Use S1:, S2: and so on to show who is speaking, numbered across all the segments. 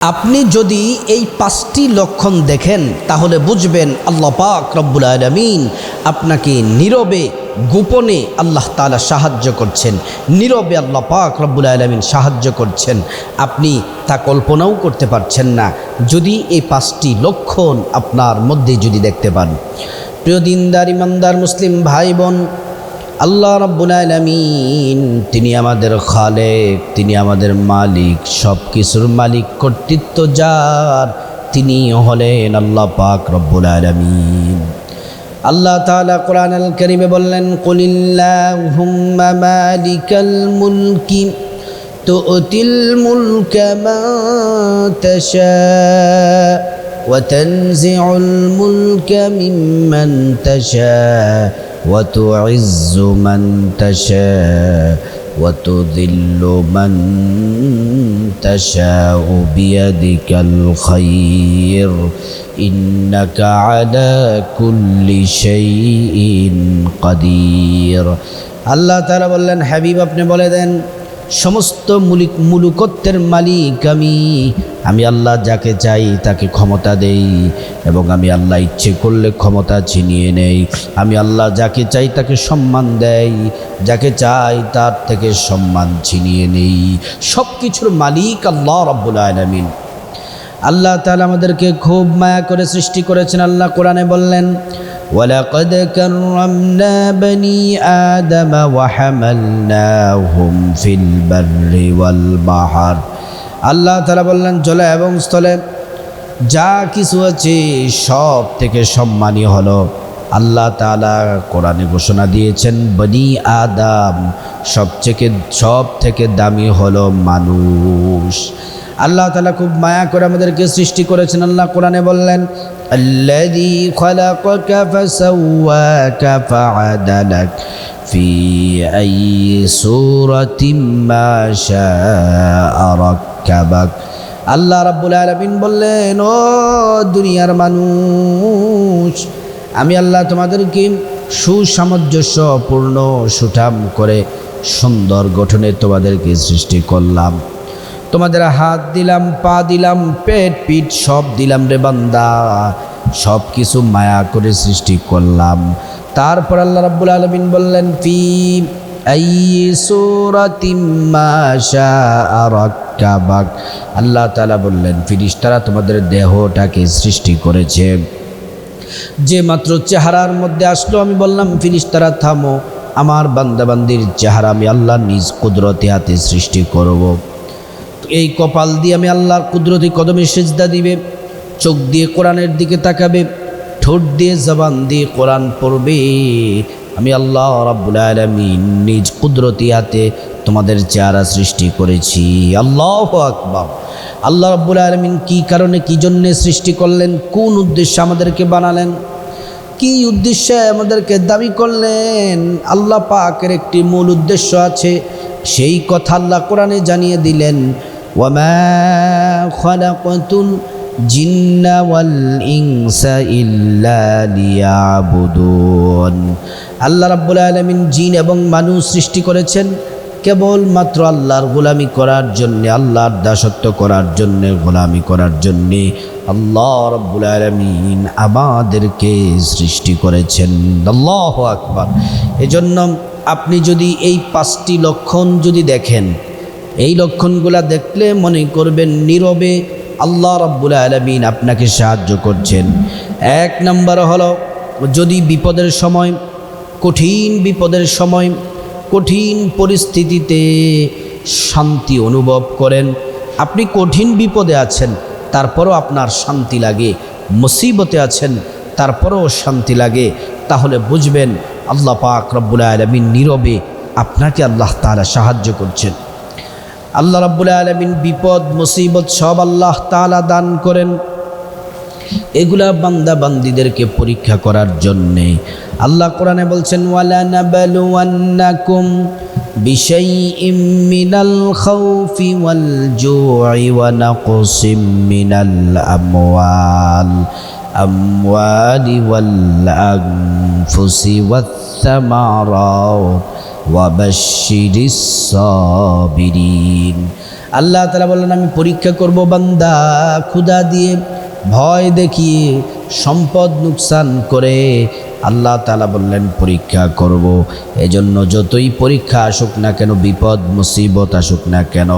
S1: আপনি যদি এই পাঁচটি লক্ষণ দেখেন, তাহলে বুঝবেন আল্লাহ পাক রব্বুল আলমিন আপনাকে নীরবে, গোপনে আল্লাহ তালা সাহায্য করছেন। নীরবে আল্লাহ পাক রব্বুল আলমিন সাহায্য করছেন। আপনি তা কল্পনাও করতে পারছেন না। যদি এই পাঁচটি লক্ষণ আপনার মধ্যে যদি দেখতে পান। প্রিয় দিনদার, ইমানদার, মুসলিম ভাই বোন আল্লাহ রব্বুল আলমিন তিনি আমাদের খালেক তিনি আমাদের মালিক সব কিছুর মালিক কর্তৃত্ব যার তিনি হলেন আল্লাহ পাক রব্বুল আলমিন আল্লাহ তাআলা কোরআন আল করিমে বললেন কুলিল্লাহুম্মা মালিকাল মুলকি তুতিল মুলকা মা তাশা وتنزع الملك ممن تشاء وتعز من تشاء وتذل من تشاء بيدك الخير إنك على كل شيء قدير আল্লাহ তারা বললেন হাবিব আপনি বলে দেন সমস্ত মুলিক মুলুকত্বের মালিক আমি। আমি আল্লাহ যাকে চাই তাকে ক্ষমতা দেই এবং আমি আল্লাহ ইচ্ছে করলে ক্ষমতা ছিনিয়ে নেই। আমি আল্লাহ যাকে চাই তাকে সম্মান দেই, যাকে চাই তার থেকে সম্মান ছিনিয়ে নেই। সব কিছুর মালিক আল্লাহ রব্বুল আলমিন। আল্লাহ তাআলা আমাদেরকে খুব মায়া করে সৃষ্টি করেছেন। আল্লাহ কোরআনে বললেন ولقد كرمنا بني آدم وحملناهم في البر والبحر আল্লাহ তাআলা বললেন জলে এবং স্থলে যা কিছু আছে সব থেকে সম্মানী হলো আল্লাহ তাআলা কোরআনে ঘোষণা দিয়েছেন বনি আদম সবথেকে সব থেকে দামি হলো মানুষ আল্লাহ তালা খুব মায়া করে আমাদেরকে সৃষ্টি করেছেন আল্লাহ কোরআনে বললেন الذي خلقك فسواك فعدلك في أي سورة ما شاء ركبك আল্লাহ রাব্বুল আলামিন বললেন ও দুনিয়ার মানুষ আমি আল্লাহ তোমাদেরকে সুসামঞ্জস্যপূর্ণ সুঠাম করে সুন্দর গঠনে তোমাদেরকে সৃষ্টি করলাম তোমাদের হাত দিলাম, পা দিলাম, পেট, পিঠ সব দিলাম রে বান্দা। সব কিছু মায়া করে সৃষ্টি করলাম। তারপর আল্লাহ রাব্বুল আলমিন বললেন, ফি আল্লাহ তাআলা বললেন, ফিরিস্তারা তোমাদের দেহটাকে সৃষ্টি করেছে। যে মাত্র চেহারার মধ্যে আসলো, আমি বললাম, ফিরিস্তারা থামো, আমার বান্দাবান্দির চেহারা আমি আল্লাহ নিজ কুদরতে হাতে সৃষ্টি করব। এই কপাল দিয়ে আমি আল্লাহর কুদরতি কদমে সেজদা দিবে, চোখ দিয়ে কোরআনের দিকে তাকাবে, ঠোঁট দিয়ে জবান দিয়ে কোরআন পড়বে। আমি আল্লাহ রাব্বুল আলামিন নিজ কুদরতি হাতে তোমাদের চেহারা সৃষ্টি করেছি। আল্লাহ আকবার। আল্লাহ রাব্বুল আলমিন কি কারণে, কি জন্যে সৃষ্টি করলেন, কোন উদ্দেশ্যে আমাদেরকে বানালেন, কি উদ্দেশ্যে আমাদেরকে দাবি করলেন, আল্লাহ পাকের একটি মূল উদ্দেশ্য আছে। সেই কথা আল্লাহ কোরআনে জানিয়ে দিলেন খালাকাতুল জিন্না ওয়াল ইনসা ইল্লা লিয়াবুদুন আল্লাহ রাব্বুল আলামিন জিন এবং মানুষ সৃষ্টি করেছেন কেবলমাত্র আল্লাহর গোলামি করার জন্যে, আল্লাহর দাসত্ব করার জন্যে, গোলামি করার জন্যে আল্লাহ রব্বুল আলমিন আমাদেরকে সৃষ্টি করেছেন। আল্লাহ আকবার। এজন্য আপনি যদি এই পাঁচটি লক্ষণ যদি দেখেন এই লক্ষণগুলা দেখলে মনে করবেন নীরবে আল্লাহ রব্বুল আলমিন আপনাকে সাহায্য করছেন। এক নম্বর হলো, যদি বিপদের সময়, কঠিন বিপদের সময়, কঠিন পরিস্থিতিতে শান্তি অনুভব করেন, আপনি কঠিন বিপদে আছেন, তারপরও আপনার শান্তি লাগে, মুসিবতে আছেন, তারপরও শান্তি লাগে, তাহলে বুঝবেন আল্লাহ পাক রব্বুল আলমিন নীরবে আপনাকে আল্লাহ তালা সাহায্য করছেন। আল্লাহ রব্বুল আলমিন বিপদ, মুসিবত সব আল্লাহ তালা দান করেন। এগুলা বান্দা বান্দিদেরকে পরীক্ষা করার জন্যে। আল্লাহ কোরআনে বলছেন ওয়ালা নাবালুয়ান্নাকুম মিনাল আমওয়াল, আমওয়ালি আল্লাহ তালা বললেন আমি পরীক্ষা করব বান্দা ক্ষুদা দিয়ে ভয় দেখিয়ে সম্পদ নুকসান করে আল্লাহ তালা বললেন, পরীক্ষা করব। এজন্য যতই পরীক্ষা আসুক না কেন, বিপদ, মুসিবত আসুক না কেন,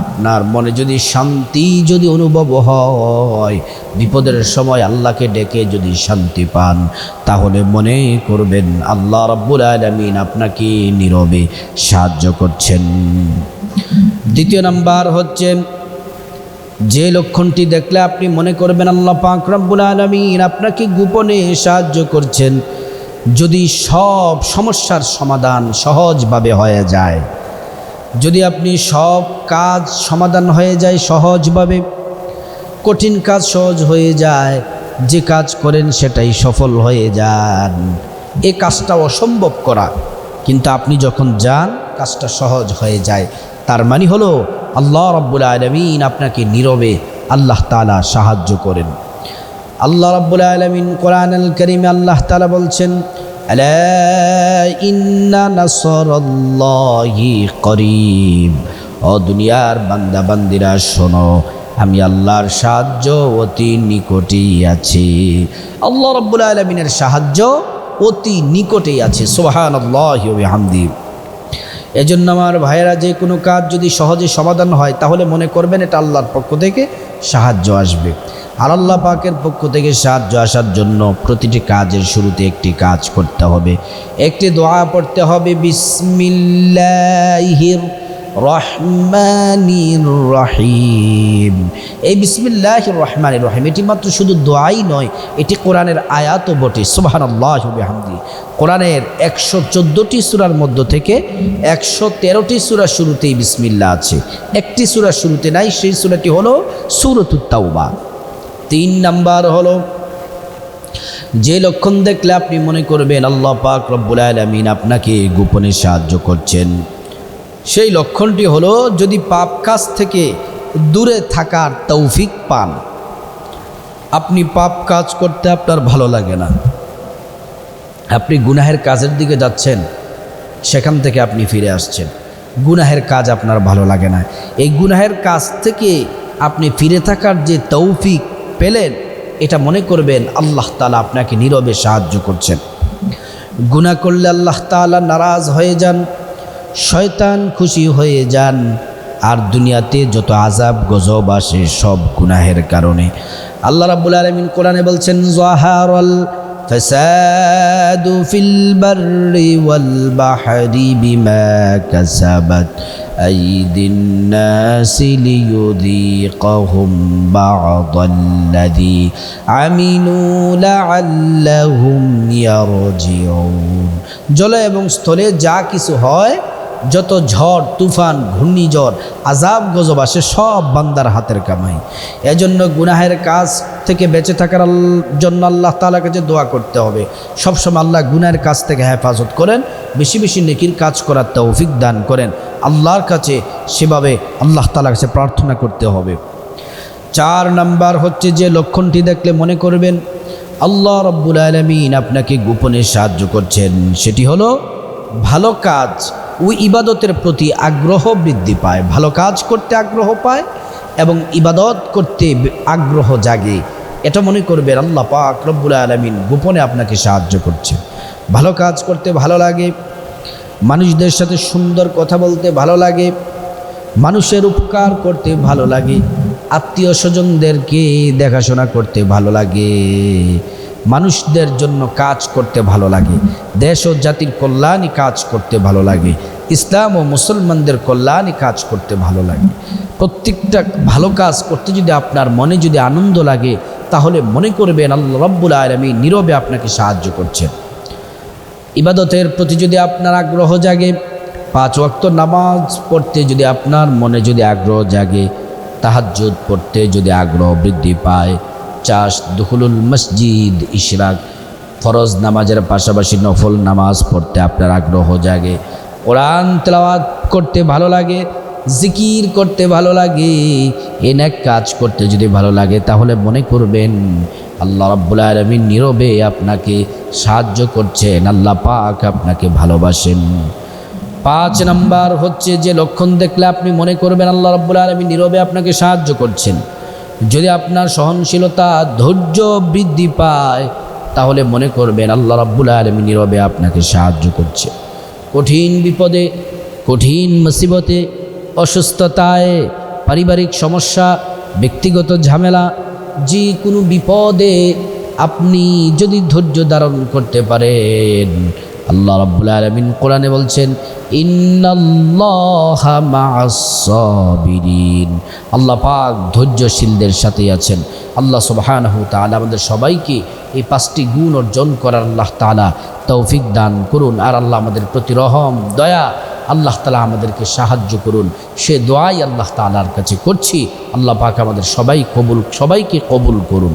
S1: আপনার মনে যদি শান্তি যদি অনুভব হয়, বিপদের সময় আল্লাহকে ডেকে যদি শান্তি পান, তাহলে মনে করবেন, আল্লাহ রব্বুল আলমিন আপনাকে নীরবে সাহায্য করছেন। দ্বিতীয় নাম্বার হচ্ছে যে লক্ষণটি দেখলে আপনি মনে করবেন, আল্লাহ পাক রব্বুল আলমিন আপনাকে গোপনে সাহায্য করছেন। যদি সব সমস্যার সমাধান সহজভাবে হয়ে যায়, যদি আপনি সব কাজ সমাধান হয়ে যায় সহজভাবে, কঠিন কাজ সহজ হয়ে যায়, যে কাজ করেন সেটাই সফল হয়ে যান। এ কাজটা অসম্ভব করা। কিন্তু আপনি যখন যান, কাজটা সহজ হয়ে যায়। তার মানে হলো আল্লাহ রব্বুল আলমিন আপনাকে নীরবে আল্লাহ তালা সাহায্য করেন। আল্লাহ রব্বুল আলমিন কোরআন আল করিমে আল্লাহ তালা বলছেন করিব। ও দুনিয়ার বান্দা বান্দিরা শোনো, আমি আল্লাহর সাহায্য অতি নিকটেই আছি। আল্লাহ রব্বুল আলমিনের সাহায্য অতি নিকটেই আছে সোহান আল্লাহ হামদি এজন্য আমার ভাইয়েরা যে কোনো কাজ যদি সহজে সমাধান হয়, তাহলে মনে করবেন এটা আল্লাহর পক্ষ থেকে সাহায্য আসবে। আর আল্লাহ পাকের পক্ষ থেকে সাহায্য আসার জন্য প্রতিটি কাজের শুরুতে একটি কাজ করতে হবে। একটি দোয়া পড়তে হবে, বিসমিল্লাহির রহমানির রহিম। এই বিসমিল্লাহ রহমান রহিম, এটি মাত্র শুধু দোয়াই নয়, এটি কোরআনের আয়াতও বটে সুবাহান আল্লাহ হামদি কোরআনের একশো চোদ্দোটি সুরার মধ্য থেকে একশো তেরোটি সুরার শুরুতেই বিসমিল্লা আছে। একটি সুরার শুরুতে নাই, সেই সুরাটি হলো সুরতুত্তাউবা তিন নাম্বার হলো, যে লক্ষণ দেখলে আপনি মনে করবেন, আল্লাহ পাক রব্বুল আলমিন আপনাকে গোপনে সাহায্য করছেন। সেই লক্ষণটি হলো, যদি পাপ কাজ থেকে দূরে থাকার তৌফিক পান, আপনি পাপ কাজ করতে আপনার ভালো লাগে না। আপনি গুনাহের কাজের দিকে যাচ্ছেন, সেখান থেকে আপনি ফিরে আসছেন। গুনাহের কাজ আপনার ভালো লাগে না। এই গুনাহের কাজ থেকে আপনি ফিরে থাকার যে তৌফিক পেলেন, এটা মনে করবেন আল্লাহ তালা আপনাকে নীরবে সাহায্য করছেন। গুনাহ করলে আল্লাহ তালা নারাজ হয়ে যান, শয়তান খুশি হয়ে যান, আর দুনিয়াতে যত আজাব গজব আসে সব গুনাহের কারণে। আল্লাহ রাব্বুল আলমিন কোরআনে বলছেন, জহারল فساد في البر والبحر بما كسبت أيدي الناس ليذيقهم بعض الذي عملوا لعلهم يرجعون জলে এবং স্থলে যা কিছু হয় যত ঝড়, তুফান, ঘূর্ণিঝড়, আজাব, গজব আসে, সব বান্দার হাতের কামাই। এজন্য গুনাহের কাজ থেকে বেঁচে থাকার জন্য আল্লাহ তালার কাছে দোয়া করতে হবে। সবসময় আল্লাহ গুনাহের কাজ থেকে হেফাজত করেন, বেশি বেশি নেকির কাজ করার তৌফিক দান করেন। আল্লাহর কাছে সেভাবে আল্লাহ তালার কাছে প্রার্থনা করতে হবে। চার নাম্বার হচ্ছে যে লক্ষণটি দেখলে মনে করবেন, আল্লাহ রব্বুল আলমিন আপনাকে গোপনে সাহায্য করছেন। সেটি হলো ভালো কাজ ওই ইবাদতের প্রতি আগ্রহ বৃদ্ধি পায়। ভালো কাজ করতে আগ্রহ পায় এবং ইবাদত করতে আগ্রহ জাগে। এটা মনে করবেন আল্লাহ পাক রব্বুল আলমিন গোপনে আপনাকে সাহায্য করছে। ভালো কাজ করতে ভালো লাগে, মানুষদের সাথে সুন্দর কথা বলতে ভালো লাগে, মানুষের উপকার করতে ভালো লাগে, আত্মীয় স্বজনদেরকে দেখাশোনা করতে ভালো লাগে। মানুষদের জন্য কাজ করতে ভালো লাগে। দেশ ও জাতির কল্যাণী কাজ করতে ভালো লাগে। ইসলাম ও মুসলমানদের কল্যাণী কাজ করতে ভালো লাগে। প্রত্যেকটা ভালো কাজ করতে যদি আপনার মনে যদি আনন্দ লাগে, তাহলে মনে করবেন আল্লাহ রব্বুল আলমী নীরবে আপনাকে সাহায্য করছেন। ইবাদতের প্রতি যদি আপনার আগ্রহ জাগে, পাঁচ ওয়াক্ত নামাজ পড়তে যদি আপনার মনে যদি আগ্রহ জাগে, তাহাজ্জুদ পড়তে যদি আগ্রহ বৃদ্ধি পায় চাষ দুহুলুল মসজিদ, ইশরাক। ফরজ নামাজের পাশাপাশি নফল নামাজ পড়তে আপনার আগ্রহ জাগে। কোরআন তেলাওয়াত করতে ভালো লাগে, জিকির করতে ভালো লাগে এনাক কাজ করতে যদি ভালো লাগে তাহলে মনে করবেন, আল্লাহ রাব্বুল আলমিন নীরবে আপনাকে সাহায্য করছেন, আল্লাহ পাক আপনাকে ভালোবাসেন। পাঁচ নাম্বার হচ্ছে যে লক্ষণ দেখলে আপনি মনে করবেন আল্লাহ রব্বুল আলমী নীরবে আপনাকে সাহায্য করছেন। যদি আপনার সহনশীলতা ধৈর্য বৃদ্ধি পায়, তাহলে মনে করবেন আল্লাহ রব্বুল আলমী নীরবে আপনাকে সাহায্য করছে। কঠিন বিপদে, কঠিন মুসিবতে, অসুস্থতায়, পারিবারিক সমস্যা, ব্যক্তিগত ঝামেলা যে কোনো বিপদে আপনি যদি ধৈর্য ধারণ করতে পারেন আল্লাহ রাব্বুল আলামিন কোরআনে বলছেন আল্লাহ পাক ধৈর্যশীলদের সাথে আছেন। আল্লাহ সুবহানাহু তাআলা আমাদের সবাইকে এই পাঁচটি গুণ অর্জন করার আল্লাহ তাআলা তৌফিক দান করুন। আর আল্লাহ আমাদের প্রতি রহম, দয়া, আল্লাহ তালা আমাদেরকে সাহায্য করুন। সে দোয়াই আল্লাহ তালার কাছে করছি। আল্লাহ পাক আমাদের সবাই কবুল, সবাইকে কবুল করুন।